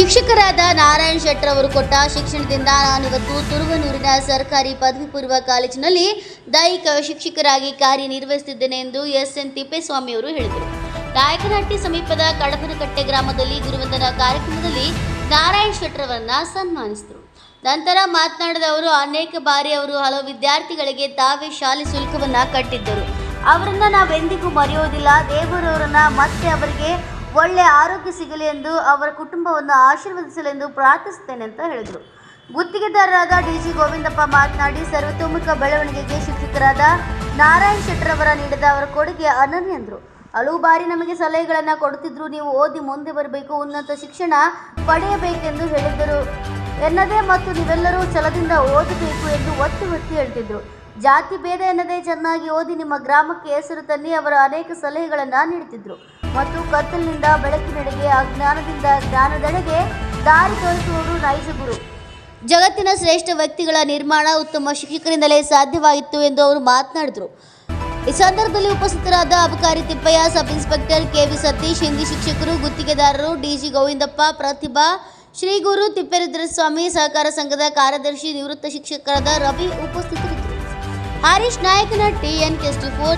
ಶಿಕ್ಷಕರಾದ ನಾರಾಯಣ್ ಶೆಟ್ಟರ್ ಅವರು ಕೊಟ್ಟ ಶಿಕ್ಷಣದಿಂದ ನಾನಿವತ್ತು ತುರುವನೂರಿನ ಸರ್ಕಾರಿ ಪದವಿ ಪೂರ್ವ ಕಾಲೇಜಿನಲ್ಲಿ ದೈಹಿಕ ಶಿಕ್ಷಕರಾಗಿ ಕಾರ್ಯನಿರ್ವಹಿಸುತ್ತಿದ್ದೇನೆ ಎಂದು ಎಸ್. ಎನ್. ತಿಪ್ಪೇಸ್ವಾಮಿ ಅವರು ಹೇಳಿದರು. ನಾಯಕನಹಟ್ಟಿ ಸಮೀಪದ ಕಡಬನಕಟ್ಟೆ ಗ್ರಾಮದಲ್ಲಿ ಗುರುವಂದನ ಕಾರ್ಯಕ್ರಮದಲ್ಲಿ ನಾರಾಯಣ್ ಶೆಟ್ಟರ್ ಅವರನ್ನ ಸನ್ಮಾನಿಸಿದರು. ನಂತರ ಮಾತನಾಡಿದ ಅವರು, ಅನೇಕ ಬಾರಿ ಅವರು ಹಲವು ವಿದ್ಯಾರ್ಥಿಗಳಿಗೆ ತಾವೇ ಶಾಲೆ ಶುಲ್ಕವನ್ನು ಕಟ್ಟಿದ್ದರು. ಅವರನ್ನ ನಾವೆಂದಿಗೂ ಮರೆಯೋದಿಲ್ಲ ದೇವರವರನ್ನ ಮತ್ತೆ ಅವರಿಗೆ ಒಳ್ಳೆ ಆರೋಗ್ಯ ಸಿಗಲಿ ಎಂದು ಅವರ ಕುಟುಂಬವನ್ನು ಆಶೀರ್ವದಿಸಲೆಂದು ಪ್ರಾರ್ಥಿಸುತ್ತೇನೆ ಅಂತ ಹೇಳಿದರು. ಗುತ್ತಿಗೆದಾರರಾದ ಡಿ ಜಿ ಗೋವಿಂದಪ್ಪ ಮಾತನಾಡಿ, ಸರ್ವತೋಮುಖ ಬೆಳವಣಿಗೆಗೆ ಶಿಕ್ಷಕರಾದ ನಾರಾಯಣ್ ಶೆಟ್ಟರ್ ಅವರ ನೀಡಿದ ಅವರ ಕೊಡುಗೆ ಅನನ್ಯ ಎಂದರು. ಹಲವು ಬಾರಿ ನಮಗೆ ಸಲಹೆಗಳನ್ನು ಕೊಡುತ್ತಿದ್ದರು ನೀವು ಓದಿ ಮುಂದೆ ಬರಬೇಕು, ಉನ್ನತ ಶಿಕ್ಷಣ ಪಡೆಯಬೇಕೆಂದು ಹೇಳಿದ್ದರು. ಎನ್ನದೇ ಮತ್ತು ನೀವೆಲ್ಲರೂ ಛಲದಿಂದ ಓದಬೇಕು ಎಂದು ಒತ್ತಿ ಒತ್ತಿ ಹೇಳ್ತಿದ್ರು. ಜಾತಿ ಭೇದ ಎನ್ನದೇ ಚೆನ್ನಾಗಿ ಓದಿ ನಿಮ್ಮ ಗ್ರಾಮಕ್ಕೆ ಹೆಸರು ತನ್ನಿ ಅವರ ಅನೇಕ ಸಲಹೆಗಳನ್ನು ನೀಡುತ್ತಿದ್ದರು ಮತ್ತು ಕತ್ತಲಿನಿಂದ ಬೆಳಕಿನೆಡೆಗೆ ಅಜ್ಞಾನದಿಂದ ಜ್ಞಾನದೆಡೆಗೆ ದಾರಿ ತೋರಿಸುವವರು ನೈಜ ಗುರು ಜಗತ್ತಿನ ಶ್ರೇಷ್ಠ ವ್ಯಕ್ತಿಗಳ ನಿರ್ಮಾಣ ಉತ್ತಮ ಶಿಕ್ಷಕರಿಂದಲೇ ಸಾಧ್ಯವಾಯಿತು ಎಂದು ಅವರು ಮಾತನಾಡಿದರು. ಈ ಸಂದರ್ಭದಲ್ಲಿ ಉಪಸ್ಥಿತರಾದ ಅಬಕಾರಿ Tippayya, sub inspector K V Satish, Hindi ಶಿಕ್ಷಕರು, ಗುತ್ತಿಗೆದಾರರು, ಡಿಜಿ ಗೋವಿಂದಪ್ಪ, ಪ್ರತಿಭಾ ಶ್ರೀ ಗುರು ತಿಪ್ಪೇರುದ್ರಸ್ವಾಮಿ, ಸಹಕಾರ ಸಂಘದ ಕಾರ್ಯದರ್ಶಿ, ನಿವೃತ್ತ ಶಿಕ್ಷಕರಾದ ರವಿ ಉಪಸ್ಥಿತರಿದ್ದರು. ಹರೀಶ್ ನಾಯಕನ ಎನ್ ಕೆಸ್ಟಿ ಫೋರ್